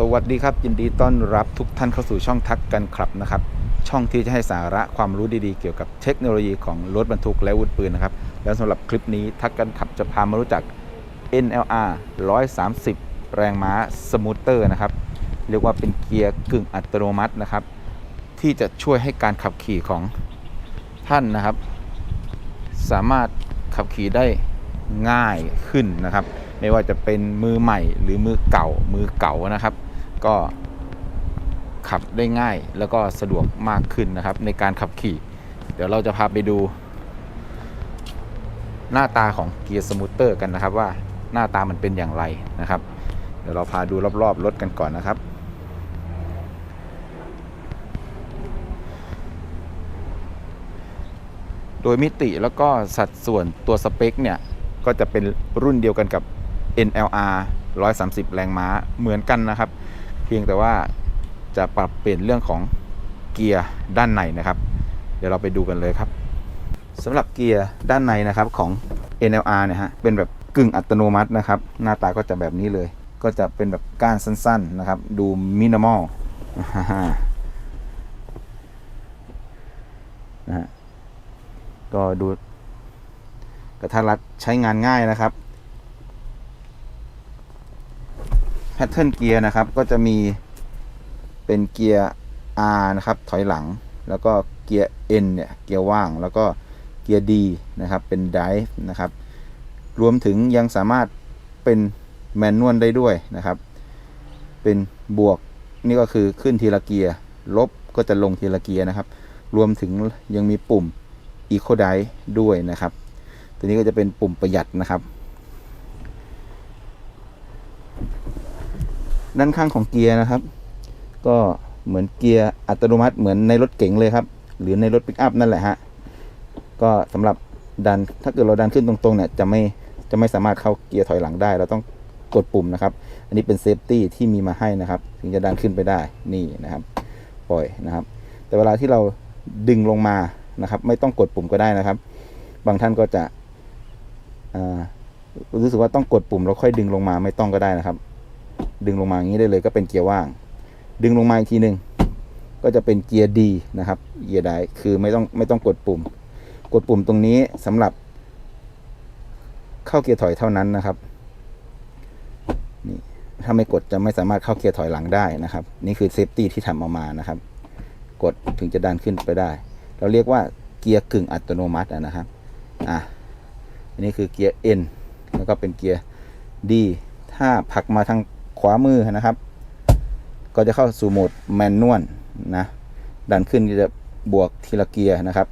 สวัสดีครับ ยินดีต้อนรับทุกท่านเข้าสู่ช่องทักกันครับนะครับ ช่องที่จะให้สาระความรู้ดีๆ เกี่ยวกับเทคโนโลยีของรถบรรทุกและอาวุธปืนนะครับ แล้วสำหรับคลิปนี้ทักกันขับจะพามารู้จัก NLR 130 แรงม้าสมูทเตอร์นะครับ เรียกว่าเป็นเกียร์กึ่งอัตโนมัตินะครับ ที่จะช่วยให้การขับขี่ของท่านนะครับ สามารถขับขี่ได้ง่ายขึ้นนะครับ ไม่ว่าจะเป็นมือใหม่หรือมือเก่ามือเก่านะครับ ก็ขับได้ง่ายแล้วก็สะดวกมากขึ้นนะครับ ในการขับขี่ เดี๋ยวเราจะพาไปดู หน้าตาของเกียร์สมูทเตอร์กันนะครับว่าหน้าตามันเป็นอย่างไรนะครับ เดี๋ยวเราพาดูรอบๆรถกันก่อนนะครับ โดยมิติแล้วก็สัดส่วนตัวสเปคเนี่ย ก็จะเป็นรุ่นเดียวกันกับ NLR 130 แรงม้าเหมือนกันนะครับ เพียงแต่ว่าจะปรับเปลี่ยนเรื่องของเกียร์ด้านในนะครับ เดี๋ยวเราไปดูกันเลยครับสำหรับเกียร์ด้านในนะครับของ NLR เนี่ยฮะเป็นแบบกึ่งอัตโนมัตินะครับ หน้าตาก็จะแบบนี้เลย ก็จะเป็นแบบก้านสั้นๆนะครับ ดูมินิมอลนะฮะก็ดูกระทัดรัดใช้งานง่ายนะครับ แพทเทิร์นเกียร์นะครับ ก็จะมีเป็นเกียร์ R นะครับ ถอยหลัง แล้วก็เกียร์ N เนี่ย เกียร์ว่าง แล้วก็เกียร์ D นะครับ เป็น Drive นะครับ รวมถึงยังสามารถเป็นแมนนวลได้ด้วยนะครับ เป็นบวกนี่ก็คือขึ้นทีละเกียร์ ลบก็จะลงทีละเกียร์นะครับ รวมถึงยังมีปุ่ม Eco Drive ด้วยนะครับ ตัวนี้ก็จะเป็นปุ่มประหยัดนะครับ ด้านข้างของเกียร์นะครับ ก็เหมือนเกียร์อัตโนมัติเหมือนในรถเก๋งเลยครับ หรือในรถปิกอัพนั่นแหละฮะก็สำหรับดันถ้าเกิดเราดันขึ้นตรงๆเนี่ยจะไม่จะไม่สามารถเข้าเกียร์ถอยหลังได้ เราต้องกดปุ่มนะครับ อันนี้เป็นเซฟตี้ที่มีมาให้นะครับ ถึงจะดันขึ้นไปได้นี่นะครับ ปล่อยนะครับ แต่เวลาที่เราดึงลงมานะครับ ไม่ต้องกดปุ่มก็ได้นะครับ บางท่านก็จะรู้สึกว่าต้องกดปุ่มแล้วค่อยดึงลงมาไม่ต้องก็ได้นะครับ ดึงลงมาอย่างนี้ได้เลยก็เป็นเกียร์ว่าง ดึงลงมาอีกทีหนึ่งก็จะเป็นเกียร์ดีนะครับเกียร์ได้คือไม่ต้องไม่ต้องกดปุ่ม กดปุ่มตรงนี้สำหรับ เข้าเกียร์ถอยเท่านั้นนะครับนี่ถ้าไม่กดจะไม่สามารถเข้าเกียร์ถอยหลังได้นะครับ นี่คือเซฟตี้ที่ทำออกมานะครับ กดถึงจะดันขึ้นไปได้ เราเรียกว่าเกียร์กึ่งอัตโนมัตินะครับอะอันนี้คือเกียร์ N แล้วก็เป็นเกียร์ D ถ้าผลักมาทาง ขวามือนะครับ ก็จะเข้าสู่โหมดแมนนวลนะดันขึ้นก็จะบวกทีละเกียร์นะครับ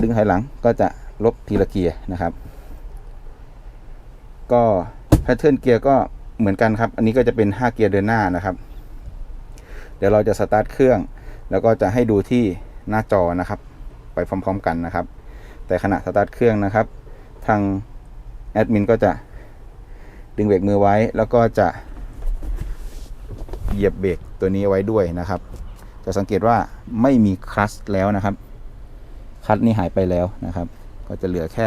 ดึงถอยหลังก็จะลบทีละเกียร์นะครับ ก็แพทเทิร์นเกียร์ก็เหมือนกันครับ อันนี้ก็จะเป็น 5 เกียร์เดินหน้านะครับ เดี๋ยวเราจะสตาร์ทเครื่อง แล้วก็จะให้ดูที่หน้าจอนะครับ ไปพร้อม ๆ กันนะครับ แต่ขณะสตาร์ทเครื่องนะครับ ทางแอดมินก็จะ ดึงเบรกมือไว้แล้วก็จะเหยียบเบรกตัวนี้ไว้ด้วยนะครับ จะสังเกตว่าไม่มีคลัตช์แล้วนะครับคลัตช์นี่หายไปแล้วนะครับ ก็จะเหลือแค่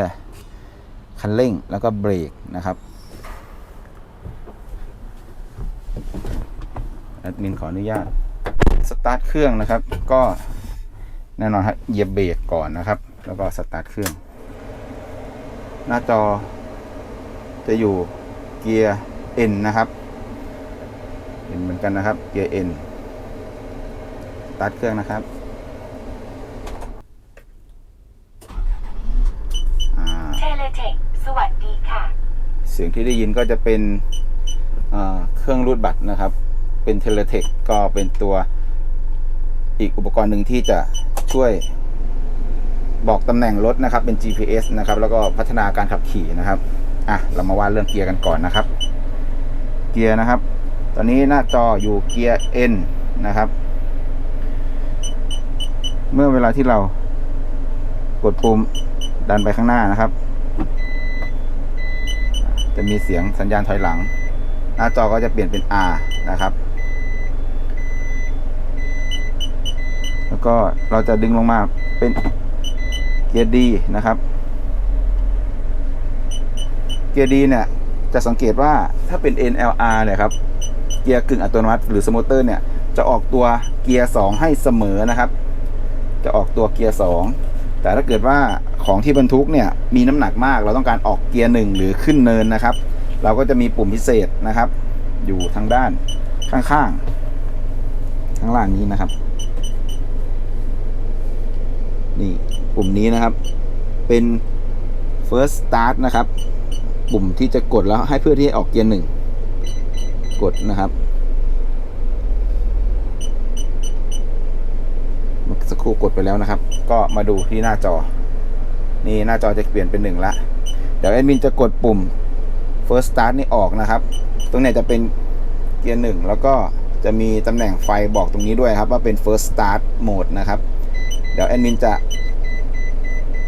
คันเร่งแล้วก็เบรกนะครับแอดมินขออนุญาตสตาร์ทเครื่องนะครับ ก็แน่นอนครับเหยียบเบรกก่อนนะครับ แล้วก็สตาร์ทเครื่อง หน้าจอจะอยู่ เกียร์ N นะครับ N เหมือนกันนะครับ เกียร์ N สตาร์ทเครื่องนะครับอ่าเทเลเทคสวัสดีค่ะ เสียงที่ได้ยินก็จะเป็นเอ่อเครื่องรูดบัตรนะครับ เป็นเทเลเทคก็เป็นตัวอีกอุปกรณ์หนึ่งที่จะช่วยบอกตำแหน่งรถนะครับเป็น GPS นะครับ แล้วก็พัฒนาการขับขี่นะครับ อะเรามาว่าเรื่องเกียร์กันก่อนนะครับ เกียร์นะครับ ตอนนี้หน้าจออยู่เกียร์ N นะครับ เมื่อเวลาที่เรากดปุ่มดันไปข้างหน้านะครับ จะมีเสียงสัญญาณถอยหลัง หน้าจอก็จะเปลี่ยนเป็น R นะครับ แล้วก็เราจะดึงลงมาเป็นเกียร์ D นะครับ เกียร์ D เนี่ยจะสังเกตว่าถ้าเป็น NLR เนี่ยครับเกียร์กึ่งอัตโนมัติ หรือสมอเตอร์เนี่ยจะออกตัวเกียร์สองให้เสมอนะครับ จะออกตัวเกียร์สองแต่ถ้าเกิดว่าของที่บรรทุกเนี่ยมีน้ำหนักมาก เราต้องการออกเกียร์หนึ่งหรือขึ้นเนินนะครับ เราก็จะมีปุ่มพิเศษนะครับ อยู่ทางด้านข้างๆข้างล่างนี้นะครับ นี่ปุ่มนี้นะครับเป็น first start นะครับ ปุ่มที่จะกดแล้วให้เพื่อที่จะออกเกียร์หนึ่งกดนะครับเมื่อสักครู่กดไปแล้วนะครับ ก็มาดูที่หน้าจอ นี่หน้าจอจะเปลี่ยนเป็นหนึ่งละเดี๋ยวแอดมินจะกดปุ่ม first start นี่ออกนะครับ ตรงนี้จะเป็นเกียร์หนึ่งแล้วก็จะมีตำแหน่งไฟบอกตรงนี้ด้วยครับ ว่าเป็น first start mode นะครับ เดี๋ยวแอดมินจะ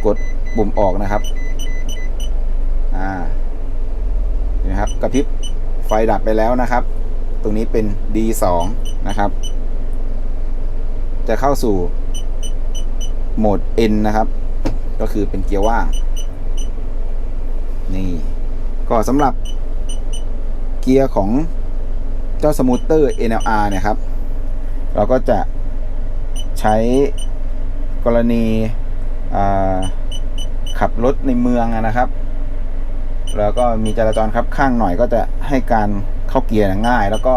กดปุ่มออกนะครับ อ่า นไหมครับกระพริบไฟดับไปแล้วนะครับ ตรงนี้เป็น D2 นะครับ จะเข้าสู่โหมด N นะครับ ก็คือเป็นเกียร์ว่าง นี่ ก็สำหรับเกียร์ของเจ้าสมูทเตอร์ NLR เนี่ยครับ เราก็จะใช้กรณีขับรถในเมืองนะครับ แล้วก็มีจราจรครับข้างหน่อยก็จะให้การเข้าเกียร์ง่าย แล้วก็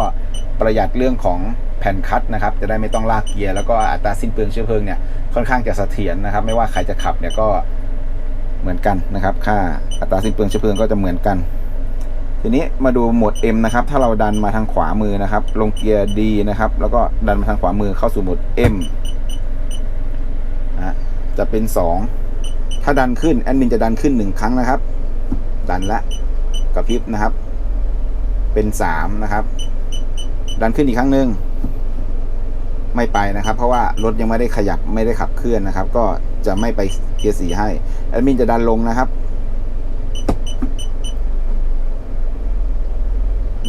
ประหยัดเรื่องของแผ่นคัดนะครับ จะได้ไม่ต้องลากเกียร์แล้วก็อัตราสิ้นเปลืองเชื้อเพลิงเนี่ยค่อนข้างจะเสถียรนะครับ ไม่ว่าใครจะขับเนี่ยก็เหมือนกันนะครับ ค่าอัตราสิ้นเปลืองเชื้อเพลิงก็จะเหมือนกัน ทีนี้มาดูโหมด M นะครับ ถ้าเราดันมาทางขวามือนะครับ ลงเกียร์ D นะครับ แล้วก็ดันมาทางขวามือเข้าสู่โหมด M นะจะเป็น 2 ถ้าดันขึ้นแอดมินจะดันขึ้น 1 ครั้งนะครับ ดันละกระพริบนะครับ เป็น3นะครับ ดันขึ้นอีกครั้งหนึ่งไม่ไปนะครับ เพราะว่ารถยังไม่ได้ขยับไม่ได้ขับเคลื่อนนะครับ ก็จะไม่ไปเกียร์สีให้แอดมินจะดันลงนะครับ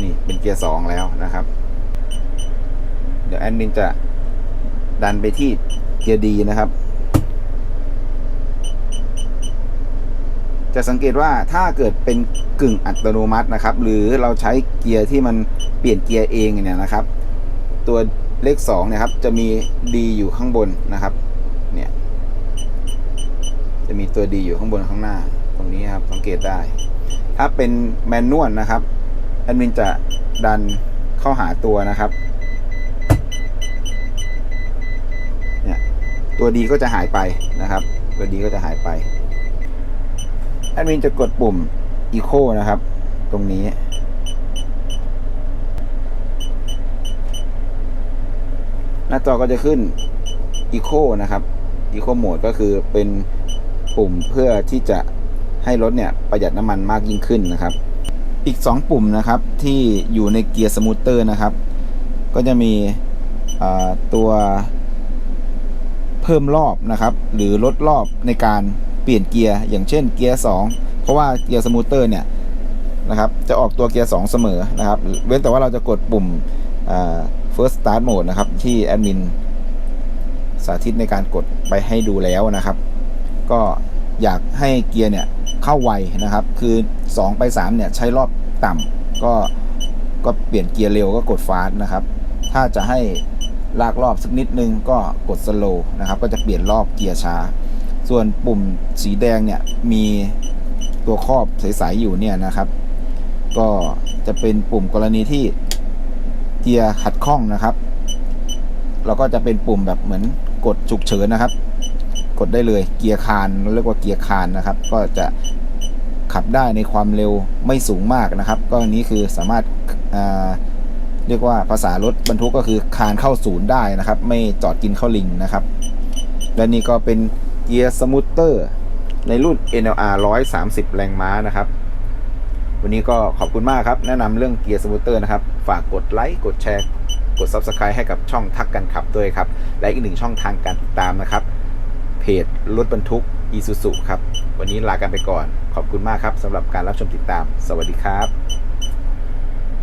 นี่เป็นเกียร์สองแล้วนะครับ เดี๋ยวแอดมินจะดันไปที่เกียร์ดีนะครับ จะสังเกตว่าถ้าเกิดเป็นกึ่งอัตโนมัตินะครับ หรือเราใช้เกียร์ที่มันเปลี่ยนเกียร์เองเนี่ยนะครับ ตัวเลข2เนี่ยครับจะมีดีอยู่ข้างบนนะครับเนี่ยจะมีตัวดีอยู่ข้างบนข้างหน้า ตรงนี้ครับสังเกตได้ ถ้าเป็นแมนนวลนะครับแอดมินจะดันเข้าหาตัวนะครับเนี่ยตัวดีก็จะหายไปนะครับ ตัวดีก็จะหายไป ดมินจะกดปุ่ม Eco นะครับ ตรงนี้ หน้าจอก็จะขึ้น Eco นะครับ Eco Mode ก็คือเป็นปุ่มเพื่อที่จะให้รถเนี่ยประหยัดน้ำมันมากยิ่งขึ้นนะครับ อีก 2 ปุ่มนะครับที่อยู่ในเกียร์สมูทเตอร์นะครับ ก็จะมีตัวเพิ่มรอบนะครับ หรือลดรอบในการ เปลี่ยนเกียร์อย่างเช่นเกียร์2เพราะว่าเกียร์สมูทเตอร์เนี่ยนะครับจะออกตัวเกียร์2เสมอนะครับเว้นแต่ว่าเราจะกดปุ่ม first start mode นะครับที่แอดมินสาธิตในการกดไปให้ดูแล้วนะครับ ก็อยากให้เกียร์เนี่ยเข้าไวนะครับ คือ 2 ไป 3 เนี่ยใช้รอบต่ำก็ก็เปลี่ยนเกียร์เร็วก็กดฟาสนะครับ ถ้าจะให้ลากรอบสักนิดนึงก็กดสโลนะครับ ก็จะเปลี่ยนรอบเกียร์ช้า ส่วนปุ่มสีแดงเนี่ยมีตัวครอบใสๆอยู่เนี่ยนะครับ ก็จะเป็นปุ่มกรณีที่เกียร์ขัดข้องนะครับเราก็จะเป็นปุ่มแบบเหมือนกดฉุกเฉินนะครับ กดได้เลยเกียร์คานเรียกว่าเกียร์คานนะครับ ก็จะขับได้ในความเร็วไม่สูงมากนะครับ ก็อันนี้คือสามารถาเรียกว่าภาษารถบรรทุกก็คือคานเข้าศูนย์ได้นะครับ ไม่จอดกินเข้าลิงนะครับ และนี่ก็เป็น เกียร์สมูทเตอร์ในรุ่น NLR 130 แรงม้านะครับ วันนี้ก็ขอบคุณมากครับ แนะนำเรื่องเกียร์สมูทเตอร์นะครับ ฝากกดไลค์กดแชร์ กด Subscribe ให้กับช่องทักกันขับด้วยครับ และอีกหนึ่งช่องทางการติดตามนะครับ เพจรถบรรทุก Isuzu ครับ วันนี้ลากันไปก่อน ขอบคุณมากครับสำหรับการรับชมติดตาม สวัสดีครับ